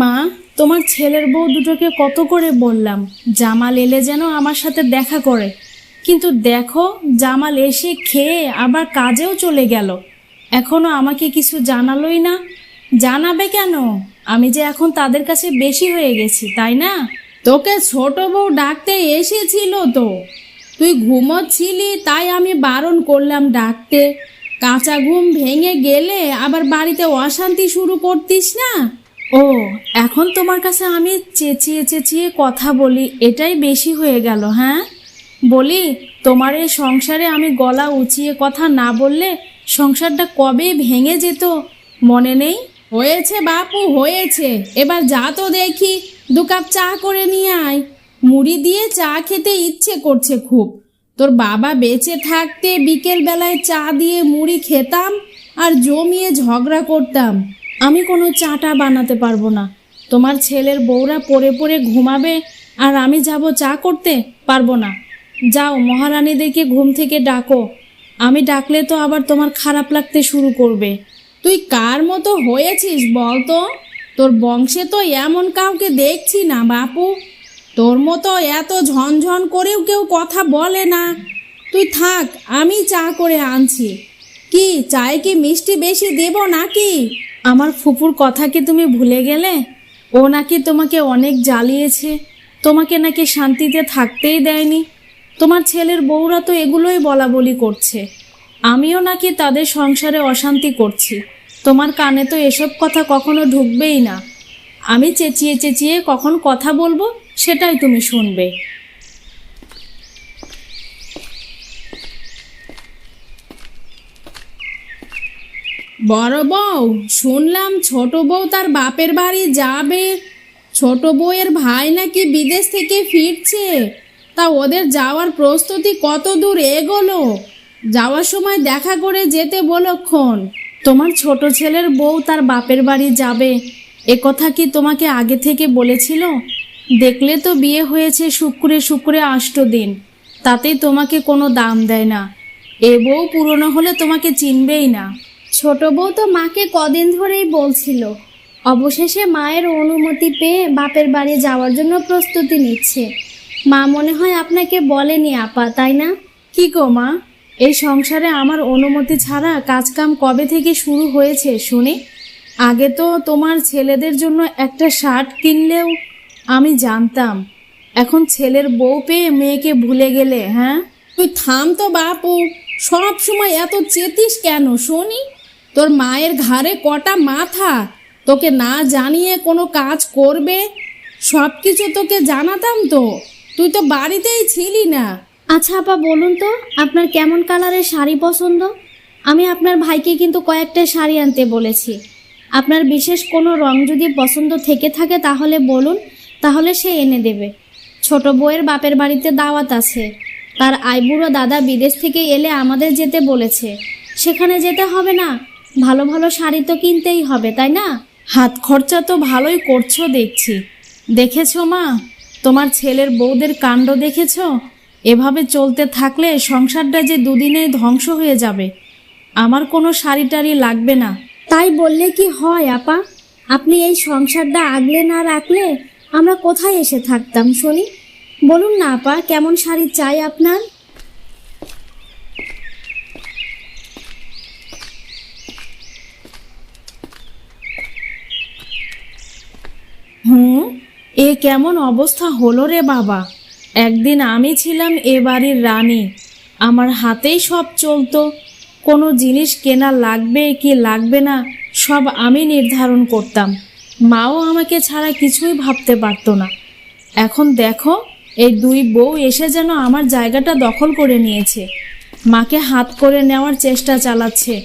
মা, তোমার ছেলের বউ দুটোকে কত করে বললাম, জামাল এলে যেন আমার সাথে দেখা করে। কিন্তু দেখো, জামাল এসে খেয়ে আবার কাজেও চলে গেল। এখনও আমাকে কিছু জানালোই না। জানাবে কেন? আমি যে এখন তাদের কাছে বেশি হয়ে গেছি, তাই না? তোকে ছোট বউ ডাকতে এসেছিল তো। তুই ঘুমোচ্ছিলি, তাই আমি বারণ করলাম ডাকতে। কাঁচা ঘুম ভেঙে গেলে আবার বাড়িতে অশান্তি শুরু করতিস না? ও, এখন তোমার কাছে আমি চেঁচিয়ে চেঁচিয়ে কথা বলি, এটাই বেশি হয়ে গেল হ্যাঁ? বলি, তোমার এই সংসারে আমি গলা উঁচিয়ে কথা না বললে সংসারটা কবে ভেঙে যেত? মনে নেই? হয়েছে বাপু, হয়েছে। এবার যা তো দেখি, দু কাপ চা করে নিয়ে আয়। মুড়ি দিয়ে চা খেতে ইচ্ছে করছে খুব। তোর বাবা বেঁচে থাকতে বিকেল বেলায় চা দিয়ে মুড়ি খেতাম আর জমিয়ে ঝগড়া করতাম। আমি কোনো চাটা বানাতে পারব না। তোমার ছেলের বউরা পড়ে পড়ে ঘুমাবে আর আমি যাব চা করতে পারব না। যাও, মহারানীদেরকে ঘুম থেকে ডাকো। আমি ডাকলে তো আবার তোমার খারাপ লাগতে শুরু করবে। তুই কার মতো হয়েছিস বল তো তোর বংশে তো এমন কাউকে দেখছি না, বাপু। তোর মতো এত ঝনঝন করেও কেউ কথা বলে না। তুই থাক, আমি চা করে আনছি। কি, চায়ে কি মিষ্টি বেশি দেব নাকি? আমার ফুপুর কথা কি তুমি ভুলে গেলে? ও নাকি তোমাকে অনেক জ্বালিয়েছে। তোমাকে নাকি শান্তিতে থাকতেই দেয়নি। তোমার ছেলের বউরা তো এগুলোই বলা বলি করছে। আমিও নাকি তাদের সংসারে অশান্তি করছি। তোমার কানে তো এসব কথা কখনো ঢুকবেই না। আমি চেঁচিয়ে চেঁচিয়ে কখন কথা বলব সেটাই তুমি শুনবে। বড় বউ, শুনলাম ছোট বউ তার বাপের বাড়ি যাবে। ছোট বউয়ের ভাই নাকি বিদেশ থেকে ফিরছে। তা ওদের যাওয়ার প্রস্তুতি কত দূর এগোলো? যাওয়ার সময় দেখা করে যেতে বলক্ষণ তোমার ছোট ছেলের বউ তার বাপের বাড়ি যাবে। এ কথা কি তোমাকে আগে থেকে বলেছিল? দেখলে তো বিয়ে হয়েছে শুক্রে শুক্রে আষ্ট দিন। তাতেই তোমাকে কোনো দাম দেয় না। এ বউ পুরনো হলে তোমাকে চিনবেই না। ছোট বউ তো মাকে কদিন ধরেই বলছিল। অবশেষে মায়ের অনুমতি পেয়ে বাপের বাড়ি যাওয়ার জন্য প্রস্তুতি নিচ্ছে। মা মনে হয় আপনাকে বলেনি আপা তাই না? কি গো মা? এই সংসারে আমার অনুমতি ছাড়া কাজকাম কবে থেকে শুরু হয়েছে শুনে? আগে তো তোমার ছেলেদের জন্য একটা শার্ট কিনলেও আমি জানতাম। এখন ছেলের বউ পেয়ে মেয়েকে ভুলে গেলে হ্যাঁ? তুই থাম তো বাপু সব সময় এত চেতিস কেন শুনি? তোর মায়ের ঘাড়ে কটা মাথা? তোকে না জানিয়ে কোনো কাজ করবে? সব কিছু তোকে জানাতাম তো। তুই তো বাড়িতেই ছিলি না। আচ্ছা আপা, বলুন তো, আপনার কেমন কালারের শাড়ি পছন্দ? আমি আপনার ভাইকে কিন্তু কয়েকটা শাড়ি আনতে বলেছি। আপনার বিশেষ কোনো রং যদি পছন্দ থেকে থাকে তাহলে বলুন, তাহলে সে এনে দেবে। ছোট বউয়ের বাপের বাড়িতে দাওয়াত আছে। তার আইবুড়ো দাদা বিদেশ থেকে এলে আমাদের যেতে বলেছে। সেখানে যেতে হবে না? ভালো ভালো শাড়ি তো কিনতেই হবে, তাই না? হাত খরচা তো ভালোই করছ দেখছি। দেখেছ মা? তোমার ছেলের বউদের কাণ্ড দেখেছ? এভাবে চলতে থাকলে সংসারটা যে দুদিনে ধ্বংস হয়ে যাবে। আমার কোনো শাড়ি টাড়ি লাগবে না। তাই বললে কি হয়, আপা? আপনি এই সংসারটা আগলে না রাখলে আমরা কোথায় এসে থাকতাম, শুনি? বলুন না, আপা, কেমন শাড়ি চাই আপনার? হুম? এ কেমন অবস্থা হলো রে বাবা? একদিন আমি ছিলাম এ বাড়ির রানী। আমার হাতেই সব চলতো। কোনো জিনিস কেনা লাগবে কি লাগবে না, সব আমি নির্ধারণ করতাম। মাও আমাকে ছাড়া কিছুই ভাবতে পারতো না। এখন দেখো এই দুই বউ এসে যেন আমার জায়গাটা দখল করে নিয়েছে। মাকে হাত করে নেওয়ার চেষ্টা চালাচ্ছে।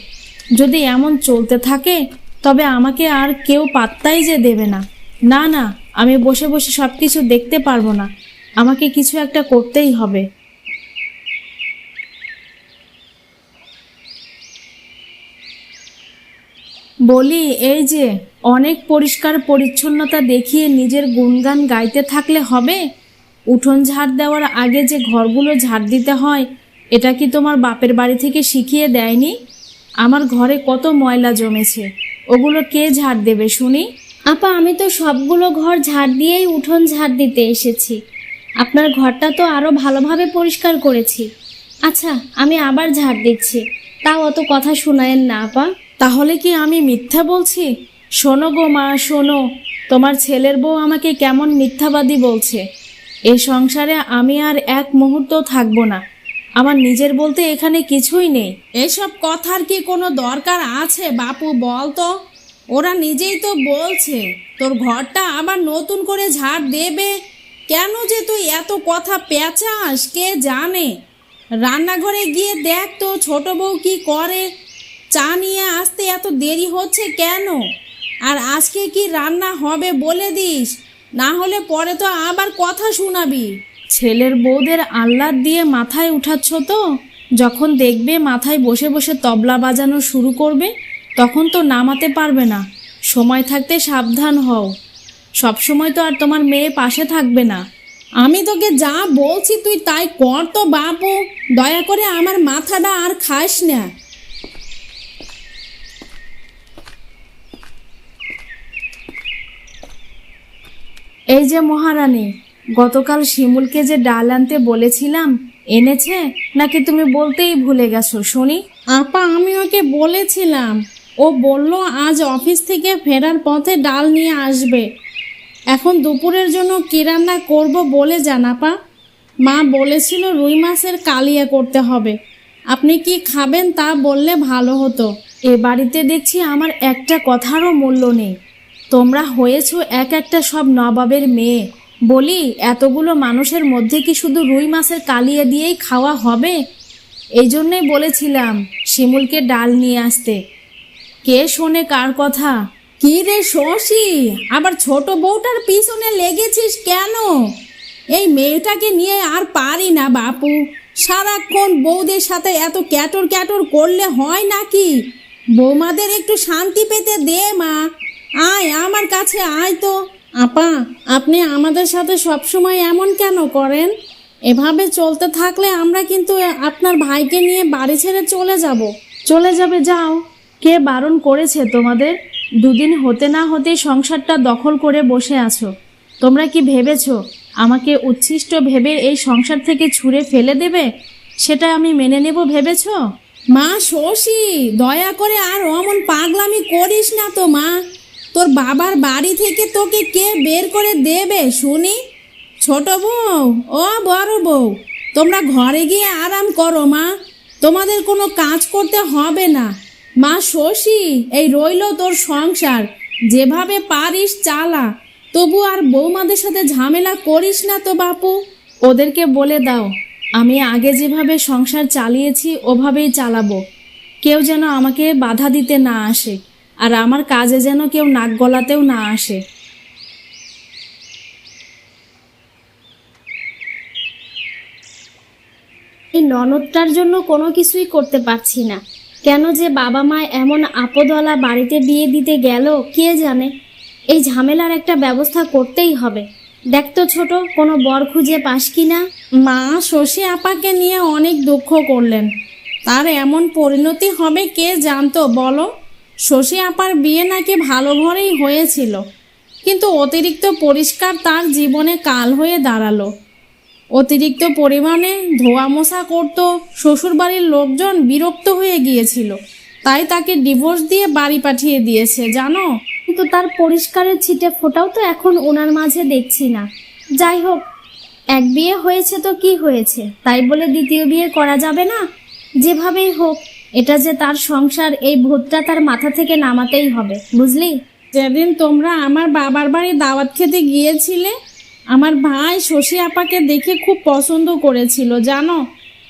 যদি এমন চলতে থাকে, তবে আমাকে আর কেউ পাত্তাই যে দেবে না। না না, আমি বসে বসে সব কিছু দেখতে পারব না। আমাকে কিছু একটা করতেই হবে। বলি, এই যে, অনেক পরিষ্কার পরিচ্ছন্নতা দেখিয়ে নিজের গুণগান গাইতে থাকলে হবে? উঠোন ঝাড় দেওয়ার আগে যে ঘরগুলো ঝাড় দিতে হয়, এটা কি তোমার বাপের বাড়ি থেকে শিখিয়ে দেয়নি? আমার ঘরে কত ময়লা জমেছে, ওগুলো কে ঝাড় দেবে শুনি? আপা, আমি তো সবগুলো ঘর ঝাড় দিয়েই উঠোন ঝাড় দিতে এসেছি। আপনার ঘরটা তো আরও ভালোভাবে পরিষ্কার করেছি। আচ্ছা আমি আবার ঝাড় দিচ্ছি। তাও অত কথা শোনায়েন না, আপা। তাহলে কি আমি মিথ্যা বলছি? শোনো গো মা, শোনো। তোমার ছেলের বউ আমাকে কেমন মিথ্যাবাদী বলছে। এ সংসারে আমি আর এক মুহূর্ত থাকব না। আমার নিজের বলতে এখানে কিছুই নেই। এসব কথার কি কোনো দরকার আছে, বাপু, বল তো। ওরা নিজেই তো বলছে, তোর ঘরটা আবার নতুন করে ঝাড় দেবে? কেন যে তুই এত কথা পেঁচাস, কে জানে? রান্নাঘরে গিয়ে দেখ তো ছোট বউ কি করে। চা নিয়ে আসতে এত দেরি হচ্ছে কেন? আর আজকে কি রান্না হবে বলে দিস? না হলে পরে তো আবার কথা শোনাবি। ছেলের বউদের আহ্লাদ দিয়ে মাথায় উঠাচ্ছ তো? যখন দেখবে মাথায় বসে বসে তবলা বাজানো শুরু করবে তখন তো নামাতে পারবে না। সময় থাকতে সাবধান হও। সব সময় তো আর তোমার মেয়ে পাশে থাকবে না। আমি তোকে যা বলছি তুই তাই কর তো বাপু। দয়া করে আমার মাথাটা আর খাস না। এই যে মহারানী, গতকাল শিমুলকে যে ডাল আনতে বলেছিলাম, এনেছে? নাকি তুমি বলতেই ভুলে গেছো, শুনি? আপা, আমি ওকে বলেছিলাম। ও বলল, আজ অফিস থেকে ফেরার পথে ডাল নিয়ে আসবে। এখন দুপুরের জন্য কি রান্না করব বলে জানাপা? মা বলেছিল, রুই মাছের কালিয়া করতে হবে। আপনি কি খাবেন তা বললে ভালো হতো। এ বাড়িতে দেখছি আমার একটা কথারও মূল্য নেই। তোমরা হয়েছো এক একটা সব নবাবের মেয়ে। বলি, এতগুলো মানুষের মধ্যে কি শুধু রুই মাছের কালিয়া দিয়েই খাওয়া হবে? এই জন্যই বলেছিলাম, শিমুলকে ডাল নিয়ে আসতে। কে শোনে কার কথা? কি রে শশী? আবার ছোট বউটার পিছনে লেগেছিস কেন? এই মেয়েটাকে নিয়ে আর পারি না বাপু। সারাক্ষণ বউদের সাথে এত ক্যাটর ক্যাটর করলে হয় নাকি? বৌমাদের একটু শান্তি পেতে দে, মা। আয়, আমার কাছে আয় তো। আপা, আপনি আমাদের সাথে সবসময় এমন কেন করেন? এভাবে চলতে থাকলে আমরা কিন্তু আপনার ভাইকে নিয়ে বাড়ি ছেড়ে চলে যাব। চলে যাবে, যাও। কে বারণ করেছে তোমাদের? দুদিন হতে না হতেই সংসারটা দখল করে বসে আছো। তোমরা কি ভেবেছো, আমাকে উচ্ছিষ্ট ভেবে এই সংসার থেকে ছুঁড়ে ফেলে দেবে? সেটা আমি মেনে নেব ভেবেছ? মা, শশী, দয়া করে আর অমন পাগলামি করিস না তো মা। তোর বাবার বাড়ি থেকে তোকে কে বের করে দেবে, শুনি? ছোট বউ, ও বড় বউ, তোমরা ঘরে গিয়ে আরাম করো মা। তোমাদের কোনো কাজ করতে হবে না। মা শশী, এই রইল তোর সংসার। যেভাবে পারিস চালা। তবু আর বৌমাদের সাথে ঝামেলা করিস না তো বাপু। ওদেরকে বলে দাও, আমি আগে যেভাবে সংসার চালিয়েছি, ওভাবেই চালাবো। কেউ যেন আমাকে বাধা দিতে না আসে, আর আমার কাজে যেন কেউ নাক গলাতেও না আসে। এই ননদটার জন্য কোনো কিছুই করতে পারছি না। কেন যে বাবা মা এমন আপদওয়ালা বাড়িতে বিয়ে দিতে গেল, কে জানে? এই ঝামেলার একটা ব্যবস্থা করতেই হবে। দেখ তো ছোট, কোনো বর খুঁজে পাস কি না? মা শশী আপাকে নিয়ে অনেক দুঃখ করলেন। তার এমন পরিণতি হবে কে জানতো বলো? শশী আপার বিয়ে নাকি ভালো ঘরেই হয়েছিল। কিন্তু অতিরিক্ত পরিষ্কার তার জীবনে কাল হয়ে দাঁড়াল। অতিরিক্ত পরিমাণে ধোয়া মোছা করত শ্বশুরবাড়ির লোকজন বিরক্ত হয়ে গিয়েছিল। তাই তাকে ডিভোর্স দিয়ে বাড়ি পাঠিয়ে দিয়েছে জানো? কিন্তু তার পরিষ্কারের ছিটে ফোটাও তো এখন ওনার মাঝে দেখছি না। যাই হোক এক বিয়ে হয়েছে তো কি হয়েছে? তাই বলে দ্বিতীয় বিয়ে করা যাবে না? যেভাবেই হোক এটা যে তার সংসার এই ভূতটা তার মাথা থেকে নামাতেই হবে বুঝলি? যেদিন তোমরা আমার বাবার বাড়ি দাওয়াত খেতে গিয়েছিলে আমার ভাই শশী আপাকে দেখে খুব পছন্দ করেছিল, জানো?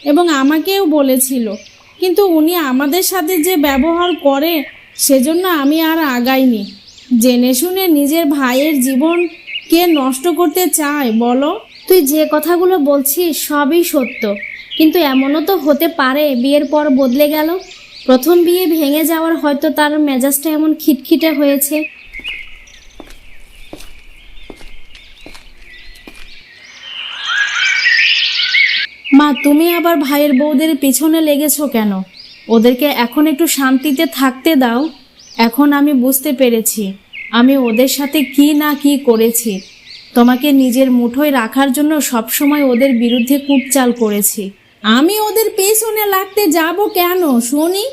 এবং আমাকেও বলেছিল। কিন্তু উনি আমাদের সাথে যে ব্যবহার করে, সেজন্য আমি আর আগাইনি। জেনে শুনে নিজের ভাইয়ের জীবন কে নষ্ট করতে চায়, বলো? তুই যে কথাগুলো বলছিস, সবই সত্য। কিন্তু এমনও তো হতে পারে, বিয়ের পর বদলে গেল। প্রথম বিয়ে ভেঙে যাওয়ার হয়তো তার মেজাজটা এমন খিটখিটে হয়েছে। মা, তুমি আবার ভাইয়ের বউদের পিছনে লেগেছো কেন? ওদেরকে এখন একটু শান্তিতে থাকতে দাও। এখন আমি বুঝতে পেরেছি, আমি ওদের সাথে কি না কি করেছি। তোমাকে নিজের মুঠোয় রাখার জন্য সবসময় ওদের বিরুদ্ধে কুটচাল করেছি। আমি ওদের পেছনে লাগতে যাব কেন, শুনি?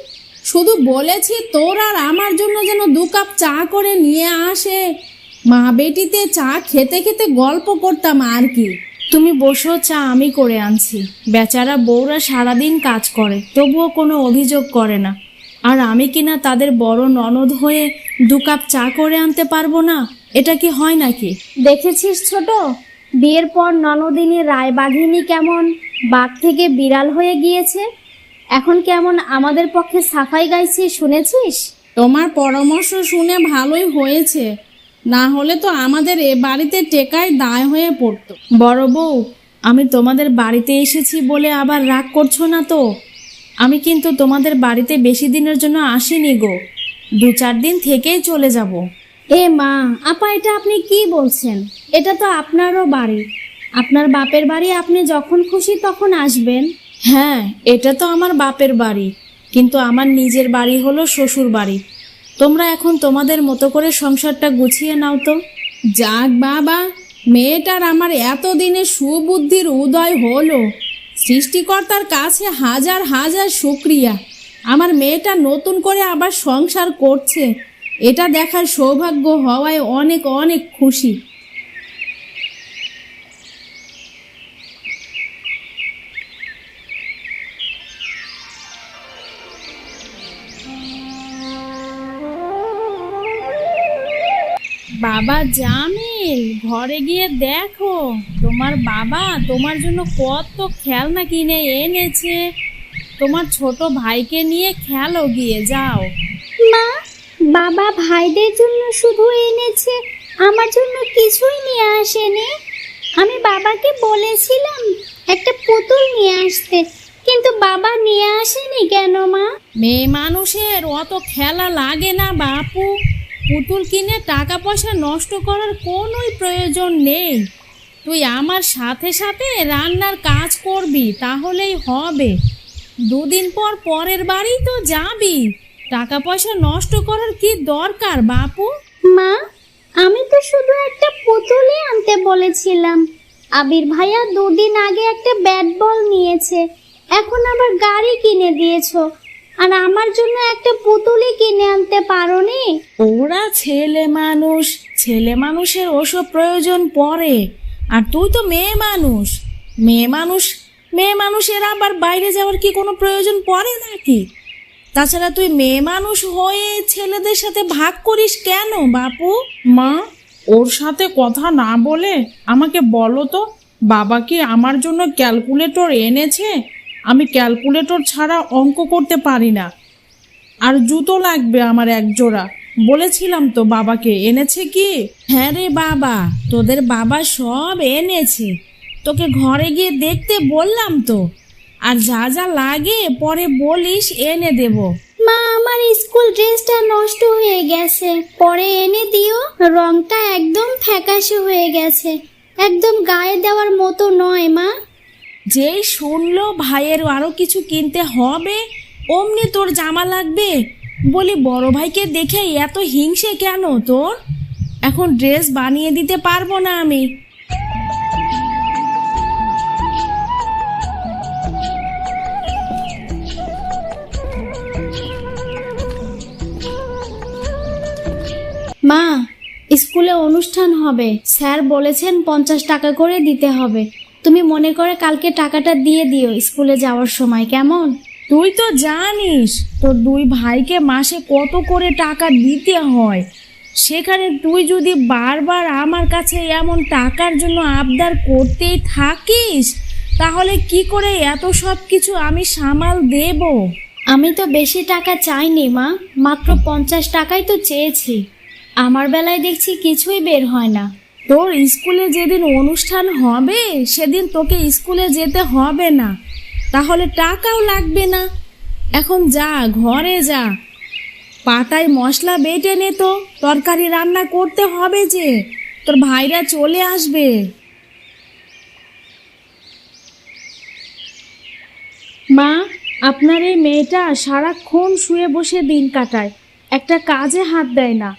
শুধু বলেছি তোর আর আমার জন্য যেন দু কাপ চা করে নিয়ে আসে। মা, বেটিতে চা খেতে খেতে গল্প করতাম আর কি। তুমি বসো চা আমি করে আনছি। বেচারা বউরা সারাদিন কাজ করে তবুও কোনো অভিযোগ করে না। আর আমি কিনা তাদের বড় ননদ হয়ে দু কাপ চা করে আনতে পারব না? এটা কি হয় নাকি? দেখেছিস ছোট? বিয়ের পর ননদিনী রায়বাঘিনী কেমন বাঘ থেকে বিড়াল হয়ে গিয়েছে? এখন কেমন আমাদের পক্ষে সাফাই গাইছি শুনেছিস? তোমার পরামর্শ শুনে ভালোই হয়েছে। না হলে তো আমাদের এ বাড়িতে টেকায় দায় হয়ে পড়তো। বড় বউ আমি তোমাদের বাড়িতে এসেছি বলে আবার রাগ করছ না তো? আমি কিন্তু তোমাদের বাড়িতে বেশি দিনের জন্য আসিনি গো। দু চার দিন থেকেই চলে যাব। এ মা আপা এটা আপনি কি বলছেন? এটা তো আপনারও বাড়ি। আপনার বাপের বাড়ি আপনি যখন খুশি তখন আসবেন। হ্যাঁ এটা তো আমার বাপের বাড়ি কিন্তু আমার নিজের বাড়ি হলো শ্বশুর বাড়ি তোমরা এখন তোমাদের মতো করে সংসারটা গুছিয়ে নাও তো। যাক বাবা, মেয়েটার আমার এতদিনে সুবুদ্ধির উদয় হলো। সৃষ্টিকর্তার কাছে হাজার হাজার শুক্রিয়া। আমার মেয়েটা নতুন করে আবার সংসার করছে। এটা দেখার সৌভাগ্য হওয়ায় অনেক অনেক খুশি। বাবা জামিল ঘরে গিয়ে দেখো। তোমার বাবা তোমার জন্য কত খেলনা কিনে এনেছে। তোমার ছোট ভাইকে নিয়ে খেলো গিয়ে যাও। মা বাবা ভাইদের জন্য শুধু এনেছে আমার জন্য কিছুই নিয়ে আসেনি। আমি বাবাকে বলেছিলাম একটা পুতুল নিয়ে আসতে কিন্তু বাবা নিয়ে আসেনি কেন মা? মেয়ে মানুষের অত খেলা লাগে না বাপু। পুতুল কিনে টাকা পয়সা নষ্ট করার কোনোই প্রয়োজন নেই। তুই আমার সাথে সাথে রান্নার কাজ করবি, তাহলেই হবে। দুদিন পর পরের বাড়ি তো যাবি। টাকা পয়সা নষ্ট করার কি দরকার, বাপু? মা, আমি তো শুধু একটা পুতুলই আনতে বলেছিলাম। আবির ভাইয়া দুদিন আগে একটা ব্যাট বল নিয়েছে, এখন আবার গাড়ি কিনে দিয়েছ। আর আমার জন্য একটা পুতুলি কিনে আনতে পারোনি? ওরা ছেলে মানুষ, ছেলে মানুষের ওসব প্রয়োজন পড়ে। আর তুই তো মেয়ে মানুষ। মেয়ে মানুষ, মেয়ে মানুষের আবার বাইরে যাওয়ার কি কোনো প্রয়োজন পড়ে নাকি? তাছাড়া তুই মেয়ে মানুষ হয়ে ছেলেদের সাথে ভাগ করিস কেন, বাপু? মা, ওর সাথে কথা না বলে আমাকে বলো তো, বাবা কি আমার জন্য ক্যালকুলেটর এনেছে? আমি ক্যালকুলেটর ছাড়া অঙ্ক করতে পারি না। আর জুতো লাগবে আমার এক জোড়া বলেছিলাম তো বাবাকে এনেছে কি? হ্যাঁ রে বাবা তোদের বাবা সব এনেছে। তোকে ঘরে গিয়ে দেখতে বললাম তো। আর যা যা লাগে পরে বলিস এনে দেবো। মা আমার স্কুল ড্রেসটা নষ্ট হয়ে গেছে। পরে এনে দিও রংটা একদম ফ্যাকাশে হয়ে গেছে। একদম গায়ে দেওয়ার মতো নয় মা। যেই শুনলো ভাইয়ের আরও কিছু কিনতে হবে, অমনি তোর জামা লাগবে? বলি, বড় ভাইকে দেখে এত হিংসে কেন তোর? এখন ড্রেস বানিয়ে দিতে পারব না আমি। মা, স্কুলে অনুষ্ঠান হবে। স্যার বলেছেন পঞ্চাশ টাকা করে দিতে হবে। তুমি মনে করে কালকে টাকাটা দিয়ে দিও স্কুলে যাওয়ার সময় কেমন? তুই তো জানিস তোর দুই ভাইকে মাসে কত করে টাকা দিতে হয়। সেখানে তুই যদি বারবার আমার কাছে এমন টাকার জন্য আবদার করতেই থাকিস তাহলে কি করে এত সব কিছু আমি সামাল দেব? আমি তো বেশি টাকা চাইনি মা মাত্র পঞ্চাশ টাকাই তো চেয়েছি। আমার বেলায় দেখছি কিছুই বের হয় না। তোর স্কুলে যেদিন অনুষ্ঠান হবে, সেদিন তোকে স্কুলে যেতে হবে না। তাহলে টাকাও লাগবে না। এখন যা, ঘরে যা। পাতায় মশলা বেটে নে তো, তরকারি রান্না করতে হবে যে, তোর ভাইরা চলে আসবে। মা, আপনার এই মেয়েটা সারাক্ষণ শুয়ে বসে দিন কাটায়। একটা কাজে হাত দেয় না।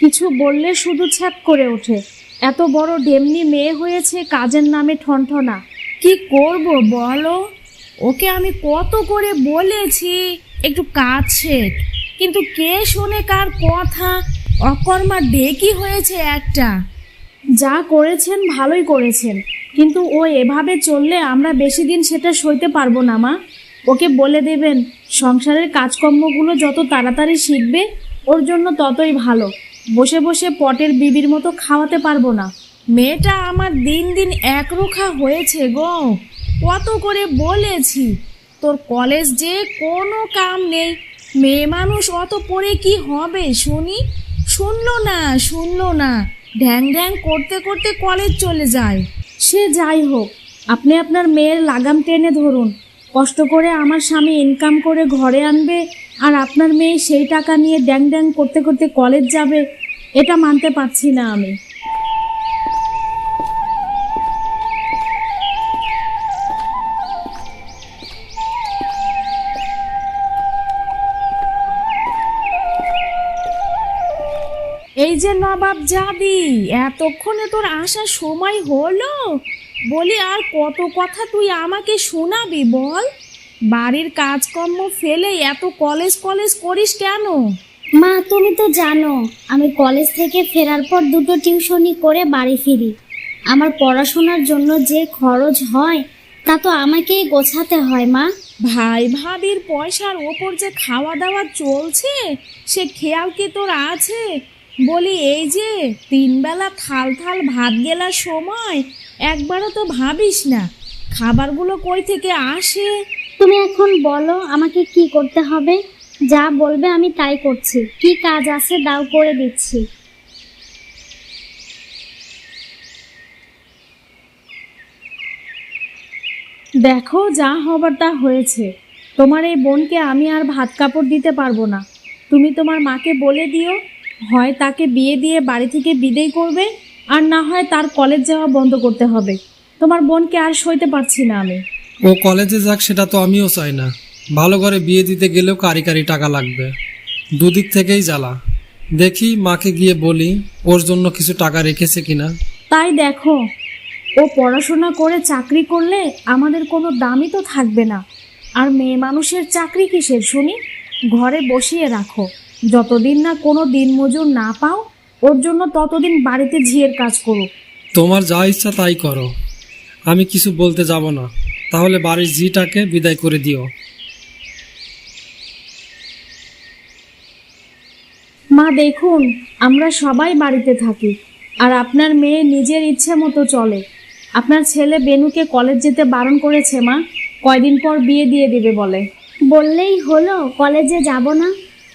কিছু বললে শুধু ছ্যাপ করে ওঠে। এত বড় ডেমনি মেয়ে হয়েছে কাজের নামে ঠনঠনা। কি করব বলো? ওকে আমি কত করে বলেছি, একটু কাজ শেখ। কিন্তু কে শোনে কার কথা? অকর্মা ডেকি হয়েছে একটা। যা করেছেন ভালোই করেছেন, কিন্তু ও এভাবে চললে আমরা বেশি দিন সেটা সইতে পারব না, মা। ওকে বলে দেবেন, সংসারের কাজকর্মগুলো যত তাড়াতাড়ি শিখবে, ওর জন্য ততই ভালো। বসে বসে পটের বিবির মতো খাওয়াতে পারব না। মেয়েটা আমার দিন দিন একরোখা হয়েছে গো। কত করে বলেছি? তোর কলেজ যে কোনো কাম নেই। মেয়ে মানুষ অত পড়ে কি হবে শুনি? শুনলো না শুনলো না। ঢ্যাং ঢ্যাং করতে করতে কলেজ চলে যায়। সে যাই হোক, আপনি আপনার মেয়ের লাগাম টেনে ধরুন। কষ্ট করে আমার স্বামী ইনকাম করে ঘরে আনবে আর আপনার মেয়ে সেই টাকা নিয়ে ড্যাং ড্যাং করতে করতে কলেজ যাবে, এটা মানতে পারছি না আমি। এই যে নবাব যাবি এতক্ষণে তোর আসার সময় হলো? বলি আর কত কথা তুই আমাকে শোনাবি বল? বাড়ির কাজকর্ম ফেলে এত কলেজ কলেজ করিস কেন? মা তুমি তো জানো আমি কলেজ থেকে ফেরার পর দুটো টিউশনি করে বাড়ি ফিরি। আমার পড়াশোনার জন্য যে খরচ হয় তা তো আমাকেই গোছাতে হয় মা। ভাই ভাবির পয়সার ওপর যে খাওয়া দাওয়া চলছে সে খেয়াল কি তোর আছে? বলি এই যে তিনবেলা থাল থাল ভাত গেলার সময় একবারও তো ভাবিস না খাবারগুলো কই থেকে আসে? তুমি এখন বলো আমাকে কি করতে হবে? যা বলবে আমি তাই করছি। কি কাজ আছে দাও করে দিচ্ছি। দেখো যা হবার তা হয়েছে। তোমার এই বোনকে আমি আর ভাত কাপড় দিতে পারব না। তুমি তোমার মাকে বলে দিও, হয় তাকে বিয়ে দিয়ে বাড়ি থেকে বিদেয় করবে, আর না হয় তার কলেজ যাওয়া বন্ধ করতে হবে। তোমার বোনকে আর সইতে পারছি না আমি। ও কলেজে যাক সেটা তো আমিও চাই না। ভালো করে বিয়ে দিতে গেলেও কারি কারি টাকা লাগবে। দুদিক থেকেই জ্বালা। দেখি মাকে গিয়ে বলি ওর জন্য কিছু টাকা রেখেছে কিনা। তাই দেখো ও পড়াশোনা করে চাকরি করলে আমাদের কোনো দামই তো থাকবে না। আর মেয়ে মানুষের চাকরি কিসের শুনি? ঘরে বসিয়ে রাখো। যতদিন না কোনো দিনমজুর না পাও ওর জন্য ততদিন বাড়িতে ঝিয়ের কাজ করো। তোমার যা ইচ্ছা তাই করো। আমি কিছু বলতে যাব না। তাহলে বাড়ির ঝিটাকে বিদায় করে দিও। মা দেখুন আমরা সবাই বাড়িতে থাকি আর আপনার মেয়ে নিজের ইচ্ছে মতো চলে। আপনার ছেলে বেনুকে কলেজ যেতে বারণ করেছে মা। কয়দিন পর বিয়ে দিয়ে দিবে বলে। বললেই হলো কলেজে যাব না।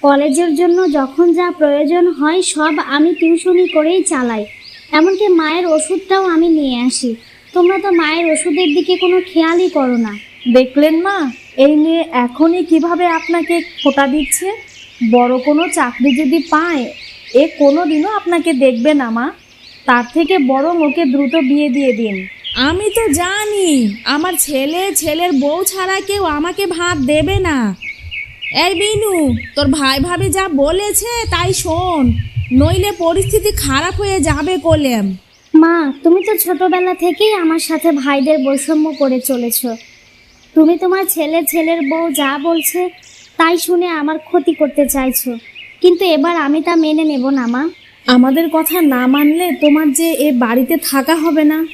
কলেজের জন্য যখন যা প্রয়োজন হয় সব আমি টিউশনি করেই চালাই। এমনকি মায়ের ওষুধটাও আমি নিয়ে আসি। তোমরা তো মায়ের ওষুধের দিকে কোনো খেয়ালই করো না। দেখলেন মা এই মেয়ে এখনই কীভাবে আপনাকে খোটা দিচ্ছে? বড় কোনো চাকরি যদি পায় এ কোনো দিনও আপনাকে দেখবে না মা। তার থেকে বরং ওকে দ্রুত বিয়ে দিয়ে দিন। আমি তো জানি আমার ছেলে ছেলের বউ ছাড়া কেউ আমাকে ভাত দেবে না। এই বিনু তোর ভাই ভাবি যা বলেছে তাই শোন নইলে পরিস্থিতি খারাপ হয়ে যাবে কলেম। মা, তুমি তো ছোটবেলা থেকেই আমার সাথে ভাইদের বৈষম্য করে চলেছ। তুমি তোমার ছেলে, ছেলের বউ যা বলছে তাই শুনে আমার ক্ষতি করতে চাইছো। কিন্তু এবার আমি তা মেনে নেব না, মা। আমাদের কথা না মানলে তোমার যে এ বাড়িতে থাকা হবে না।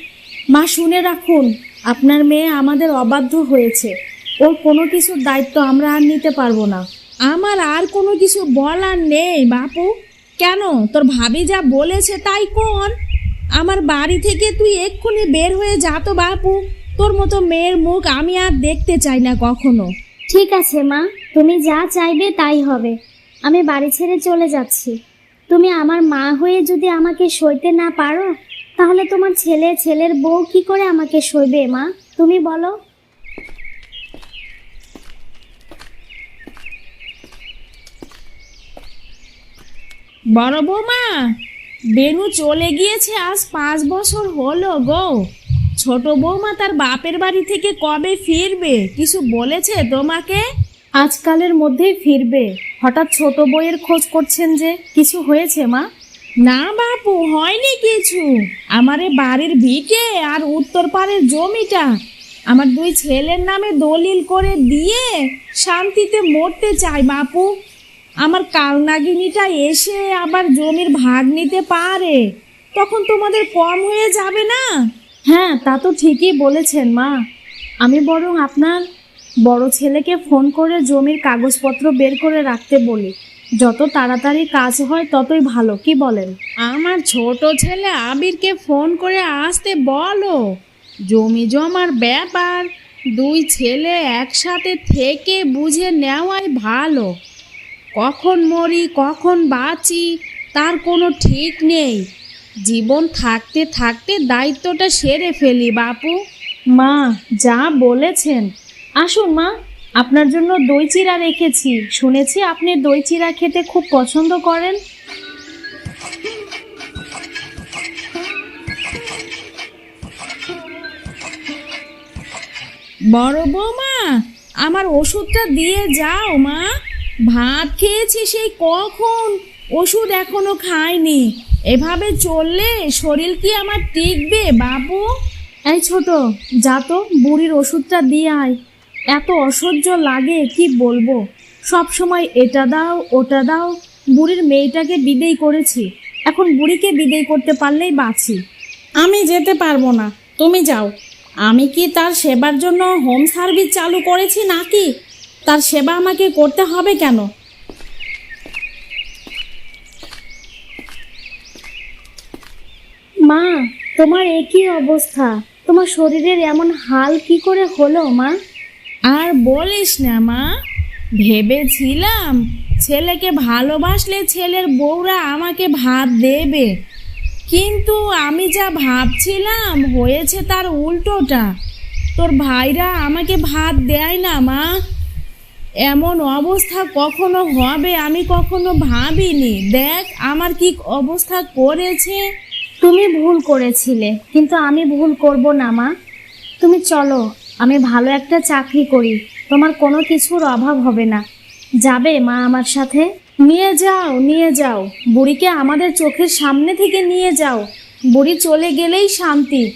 মা, শুনে রাখুন, আপনার মেয়ে আমাদের অবাধ্য হয়েছে। ওর কোনো কিছুর দায়িত্ব আমরা আর নিতে পারব না। আমার আর কোনো কিছু বলার নেই, বাপু। কেন? তোর ভাবি যা বলেছে তাই কোন আমার বাড়ি থেকে তুই এক্ষুনি বের হয়ে যা তো বাপু। তোর মতো মেয়ের মুখ আমি আর দেখতে চাই না কখনো। ঠিক আছে মা। তুমি যা চাইবে তাই হবে। আমি বাড়ি ছেড়ে চলে যাচ্ছি। তুমি আমার মা হয়ে যদি আমাকে সইতে না পারো তাহলে তোমার ছেলে ছেলের বউ কি করে আমাকে সইবে মা? তুমি বলো। বড় বৌমা বেনু চলে গিয়েছে আজ পাঁচ বছর হলো গো। ছোট বৌমা তার বাপের বাড়ি থেকে কবে ফিরবে? কিছু বলেছে তোমাকে? আজকালের মধ্যেই ফিরবে। হঠাৎ ছোট বইয়ের খোঁজ করছেন যে কিছু হয়েছে মা? না বাপু হয়নি কিছু। আমার এ বাড়ির ভিটে আর উত্তর পাড়ের জমিটা। আমার দুই ছেলের নামে দলিল করে দিয়ে শান্তিতে মরতে চাই বাপু। আমার কালনাগিনীটা এসে আবার জমির ভাগ নিতে পারে তখন তোমাদের কম হয়ে যাবে না? হ্যাঁ তা তো ঠিকই বলেছেন মা। আমি বরং আপনার বড় ছেলেকে ফোন করে জমির কাগজপত্র বের করে রাখতে বলি। যত তাড়াতাড়ি কাজ হয় ততই ভালো কি বলেন? আমার ছোট ছেলে আবিরকে ফোন করে আসতে বলো। জমি জমার ব্যাপার দুই ছেলে একসাথে থেকে বুঝে নেওয়াই ভালো। কখন মরি কখন বাঁচি তার কোনো ঠিক নেই। জীবন থাকতে থাকতে দায়িত্বটা সেরে ফেলি বাপু। মা যা বলেছেন। আসুন মা আপনার জন্য দই চিড়া রেখেছি। শুনেছি আপনি দই চিড়া খেতে খুব পছন্দ করেন। বড় বৌমা আমার ওষুধটা দিয়ে যাও মা। ভাত খেয়েছি সেই কখন? ওষুধ এখনও খাইনি। এভাবে চললে শরীর কি আমার টিকবে বাবু? এই ছোট যা তো বুড়ির ওষুধটা দিয়ে আয়। এত অসহ্য লাগে কি বলব? সব সময় এটা দাও ওটা দাও। বুড়ির মেয়েটাকে বিদেয় করেছি। এখন বুড়িকে বিদেয় করতে পারলেই বাঁচি। আমি যেতে পারব না তুমি যাও। আমি কি তার সেবার জন্য হোম সার্ভিস চালু করেছি নাকি? তার সেবা আমাকে করতে হবে কেন? মা তোমার একই অবস্থা। তোমার শরীরের এমন হাল কি করে হলো মা? আর বলিস না মা। ভেবেছিলাম ছেলেকে ভালোবাসলে ছেলের বউরা আমাকে ভাত দেবে। কিন্তু আমি যা ভাবছিলাম হয়েছে তার উল্টোটা। তোর ভাইরা আমাকে ভাত দেয় না মা। এমন অবস্থা কখনো হবে আমি কখনো ভাবিনি। দেখ, আমার কি অবস্থা করেছে? তুমি ভুল করেছিলে, কিন্তু আমি ভুল করব না, মা। তুমি চলো, আমি ভালো একটা চাকরি করি, তোমার কোনো কিছুর অভাব হবে না। যাবে, মা, আমার সাথে? নিয়ে যাও নিয়ে যাও। বুড়িকে আমাদের চোখের সামনে থেকে নিয়ে যাও। বুড়ি চলে গেলেই শান্তি।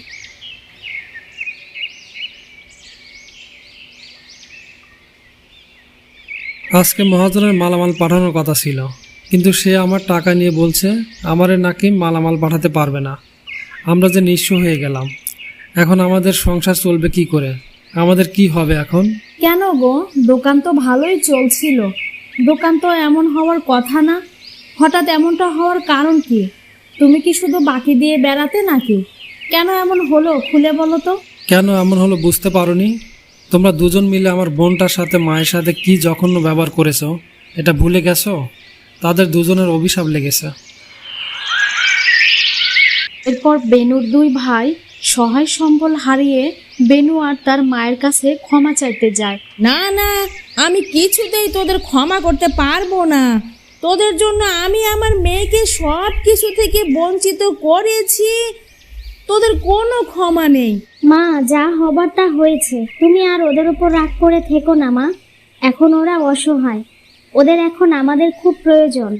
আজকে মহাজনের মালামাল পাঠানোর কথা ছিল। কিন্তু সে আমার টাকা নিয়ে বলছে আমারে নাকি মালামাল পাঠাতে পারবে না। আমরা যে নিঃস্ব হয়ে গেলাম। এখন আমাদের সংসার চলবে কি করে? আমাদের কি হবে এখন? কেন গো? দোকান তো ভালোই চলছিল। দোকান তো এমন হওয়ার কথা না। হঠাৎ এমনটা হওয়ার কারণ কি? তুমি কি শুধু বাকি দিয়ে বেড়াতে নাকি? কেন এমন হলো খুলে বলো তো। কেন এমন হলো বুঝতে পারোনি? তোমরা দুজন মিলে আমার বোনটার সাথে মায়ের সাথে কি জঘন্য ব্যবহার করেছ? এটা ভুলে গেছো? তাদের দুজনের অভিশাপ লেগেছে। এরপর বেনুর দুই ভাই সহায় সম্বল হারিয়ে বেনু আর তার মায়ের কাছে ক্ষমা চাইতে যায়। না না আমি কিছুতেই তোদের ক্ষমা করতে পারব না। তোদের জন্য আমি আমার মেয়েকে সব কিছু থেকে বঞ্চিত করেছি। তোদের কোনো ক্ষমা নেই। মা, যা হবার তা হয়েছে। তুমি আর ওদের উপর রাগ করে থেকো না, মা। এখন ওরা অসহায়। ওদের এখন আমাদের খুব প্রয়োজন।